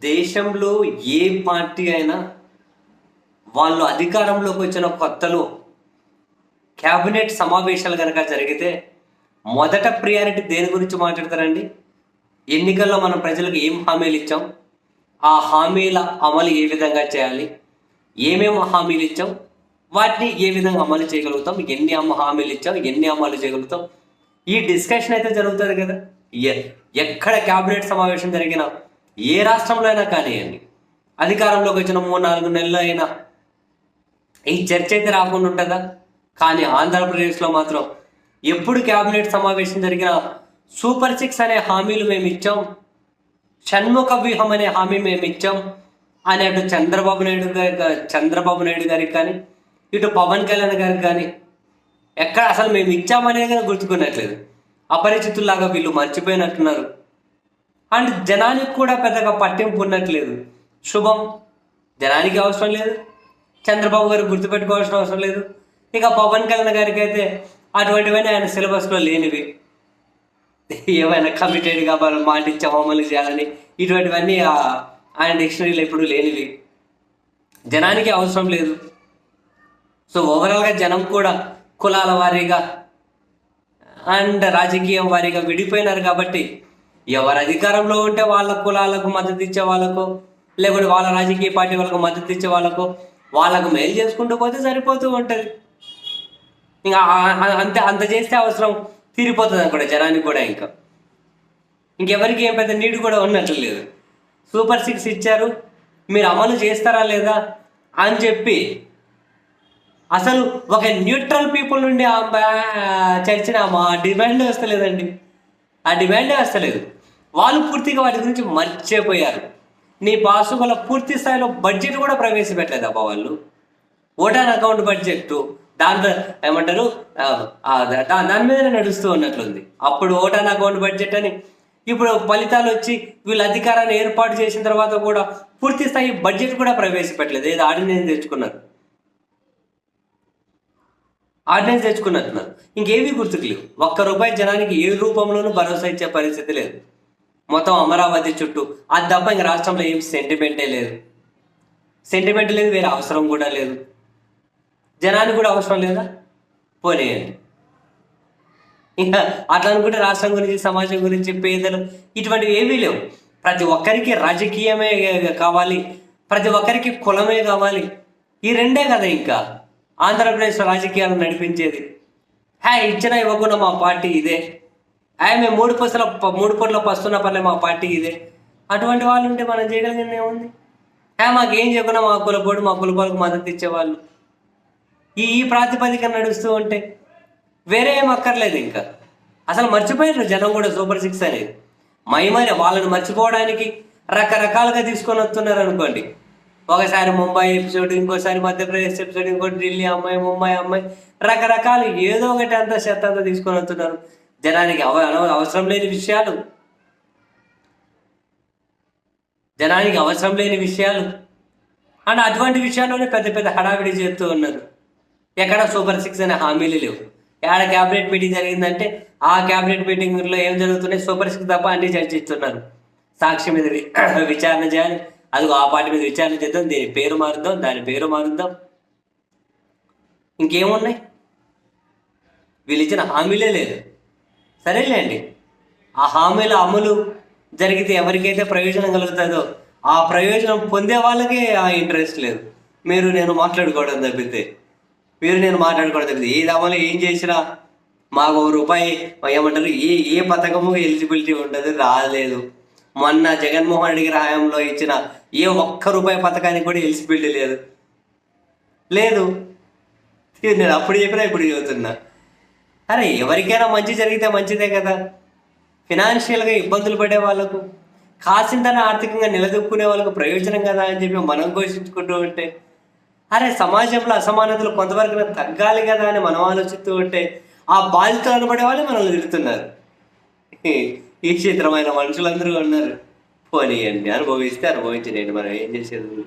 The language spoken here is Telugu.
దేశంలో ఏ పార్టీ అయినా వాళ్ళు అధికారంలోకి వచ్చిన కొత్తలో క్యాబినెట్ సమావేశాలు కనుక జరిగితే మొదట ప్రియారిటీ దేని గురించి మాట్లాడతారండి? ఎన్నికల్లో మనం ప్రజలకు ఏం హామీలు ఇచ్చాం? ఆ హామీల అమలు ఏ విధంగా చేయాలి? ఏమేమి హామీలు ఇచ్చాం? వాటిని ఏ విధంగా అమలు చేయగలుగుతాం? ఎన్ని అమ్మ హామీలు ఇచ్చాం? ఎన్ని అమలు చేయగలుగుతాం? ఈ డిస్కషన్ అయితే జరుగుతుంది కదా? ఎ- ఎక్కడ క్యాబినెట్ సమావేశం జరిగినా ఏ రాష్ట్రంలో అయినా కానివ్వండి అధికారంలోకి వచ్చిన మూడు నాలుగు నెలలు అయినా ఈ చర్చ అయితే రాకుండా ఉంటుందా? కానీ ఆంధ్రప్రదేశ్లో మాత్రం ఎప్పుడు క్యాబినెట్ సమావేశం జరిగినా సూపర్ సిక్స్ అనే హామీలు మేము ఇచ్చాం షణ్ముఖ వ్యూహం అనే హామీ మేము ఇచ్చాం అని అటు చంద్రబాబు నాయుడు గారి చంద్రబాబు నాయుడు గారికి కానీ ఇటు పవన్ కళ్యాణ్ గారికి కానీ ఎక్కడ అసలు మేము ఇచ్చామనేది కానీ గుర్తుకున్నట్లేదు అపరిచితుల్లాగా వీళ్ళు మర్చిపోయినట్టున్నారు. అండ్ జనానికి కూడా పెద్దగా పట్టింపు ఉన్నట్లేదు. శుభం. జనానికి అవసరం లేదు. చంద్రబాబు గారు గుర్తుపెట్టుకోవాల్సిన అవసరం లేదు. ఇక పవన్ కళ్యాణ్ గారికి అయితే అటువంటివన్నీ ఆయన సిలబస్లో లేనివి. ఏమైనా కమిటెడ్గా మనం మాటిచ్చే అమలు చేయాలని ఇటువంటివన్నీ ఆయన డిక్షనరీలో ఎప్పుడు లేనివి. జనానికి అవసరం లేదు. సో ఓవరాల్గా జనం కూడా కులాల వారీగా అండ్ రాజకీయం వారీగా విడిపోయినారు కాబట్టి ఎవరు అధికారంలో ఉంటే వాళ్ళ కులాలకు మద్దతు ఇచ్చే వాళ్ళకు లేకుంటే వాళ్ళ రాజకీయ పార్టీ వాళ్ళకు మద్దతు ఇచ్చే వాళ్ళకు వాళ్ళకు మేలు చేసుకుంటూ పోతే సరిపోతూ ఉంటుంది. ఇంకా అంత అంతే అంత చేస్తే అవసరం తీరిపోతుంది అనుకోండి జనానికి కూడా ఇంకా. ఇంకెవరికి ఏం పెద్ద నీడు కూడా ఉన్నట్లు లేదు. సూపర్ సిక్స్ ఇచ్చారు మీరు అమలు చేస్తారా లేదా అని చెప్పి అసలు ఒక న్యూట్రల్ పీపుల్ నుండి చర్చిన మా డిమాండ్ వస్తలేదండి. ఆ డిమాండే వస్తలేదు. వాళ్ళు పూర్తిగా వాటి గురించి మర్చిపోయారు. నీ పాసుగల పూర్తి స్థాయిలో బడ్జెట్ కూడా ప్రవేశపెట్టలేదు అబ్బా వాళ్ళు? ఓటాన్ అకౌంట్ బడ్జెట్ దాంట్లో ఏమంటారు? దాని మీదనే నడుస్తూ ఉన్నట్లుంది. అప్పుడు ఓటాన్ అకౌంట్ బడ్జెట్ అని ఇప్పుడు ఫలితాలు వచ్చి వీళ్ళు అధికారాన్ని ఏర్పాటు చేసిన తర్వాత కూడా పూర్తి స్థాయి బడ్జెట్ కూడా ప్రవేశపెట్టలేదు. ఏదో ఆర్డినెన్స్ తెచ్చుకున్నారు. ఆర్డినెన్స్ తెచ్చుకున్నట్టున్నారు. ఇంకేమీ గుర్తుకు లేవు. ఒక్క రూపాయి జనానికి ఏ రూపంలోనూ భరోసా ఇచ్చే పరిస్థితి లేదు. మొత్తం అమరావతి చుట్టూ. అది తప్ప ఇంక రాష్ట్రంలో ఏం సెంటిమెంటే లేదు. సెంటిమెంట్ లేదు వేరే అవసరం కూడా లేదు. జనానికి కూడా అవసరం లేదా? పోనీయండి. ఇంకా అట్లా అనుకుంటే రాష్ట్రం గురించి సమాజం గురించి పేదలు ఇటువంటివి ఏమీ లేవు. ప్రతి ఒక్కరికి రాజకీయమే కావాలి. ప్రతి ఒక్కరికి కులమే కావాలి. ఈ రెండే కదా ఇంకా. ఆంధ్రప్రదేశ్ రాజకీయాలు నడిపించేది. హే ఇచ్చినా ఇవ్వకుండా మా పార్టీ ఇదే. హే మేము మూడు పసుల మూడు పూట్ల పస్తున్న పర్లే మా పార్టీ ఇదే. అటువంటి వాళ్ళు ఉంటే మనం చేయగలిగింది ఏముంది? ఆ మాకేం చేయకుండా మా కులపోడు మా కులపోలకు మద్దతు ఇచ్చేవాళ్ళు. ఈ ఈ ప్రాతిపదికన నడుస్తూ ఉంటే వేరే ఏం అక్కర్లేదు ఇంకా. అసలు మర్చిపోయారు జనం కూడా సూపర్ సిక్స్ అనేది. మహిమని వాళ్ళని మర్చిపోవడానికి రకరకాలుగా తీసుకొని వస్తున్నారు అనుకోండి ఒకసారి ముంబై ఎపిసోడ్ ఇంకోసారి మధ్యప్రదేశ్ ఎపిసోడ్ ఇంకోటి ఢిల్లీ అమ్మాయి ముంబై అమ్మాయి రకరకాలు ఏదో ఒకటి అంతా చెత్త అంతా తీసుకొని వస్తున్నారు. జనానికి అవ అన- అవసరం లేని విషయాలు. జనానికి అవసరం లేని విషయాలు. అండ్ అటువంటి విషయాల్లోనే పెద్ద పెద్ద హడావిడి చేస్తూ ఉన్నారు. ఎక్కడ సూపర్ సిక్స్ అనే హామీలు లేవు. ఎక్కడ క్యాబినెట్ మీటింగ్ జరిగిందంటే ఆ క్యాబినెట్ మీటింగ్లో ఏం జరుగుతున్నాయి? సూపర్ సిక్స్ తప్ప అన్ని చర్చిస్తున్నారు. సాక్షి మీద విచారణ చేయాలి. అది ఆ పార్టీ మీద విచారణ చేద్దాం. దీని పేరు మారుద్దాం. దాని పేరు మారుద్దాం. ఇంకేమున్నాయి? వీళ్ళు ఇచ్చిన హామీలే లేదు. సరేలేండి. ఆ హామీల అమలు జరిగితే ఎవరికైతే ప్రయోజనం కలుగుతుందో ఆ ప్రయోజనం పొందే వాళ్ళకే ఆ ఇంట్రెస్ట్ లేదు. మీరు నేను మాట్లాడుకోవడం తప్పితే. మీరు నేను మాట్లాడుకోవడం తప్పితే. ఏది అమలు ఏం చేసినా మాకు ఒక రూపాయి ఏమంటారు? ఏ ఏ పథకము ఎలిజిబిలిటీ ఉండదు రాలేదు. మొన్న జగన్మోహన్ రెడ్డి గారి హయాంలో ఇచ్చిన ఏ ఒక్క రూపాయి పథకానికి కూడా ఎలిజిబిలిటీ లేదు. లేదు. నేను అప్పుడు చెప్పినా ఇప్పుడు చెబుతున్నా. అరే ఎవరికైనా మంచి జరిగితే మంచిదే కదా. ఫినాన్షియల్గా ఇబ్బందులు పడే వాళ్ళకు కాసింతన ఆర్థికంగా నిలదొక్కునే వాళ్ళకు ప్రయోజనం కదా అని చెప్పి మనం ఘోషించుకుంటూ ఉంటే అరే సమాజంలో అసమానతలు కొంతవరకు తగ్గాలి కదా అని మనం ఆలోచిస్తూ ఉంటే ఆ బాధితులు అనబడే వాళ్ళే మనల్ని తిడుతున్నారు. ఈ చిత్రమైన మనుషులందరూ ఉన్నారు. పోనీయండి అనుభవిస్తే అనుభవించలేండి మనం ఏం చేసేది?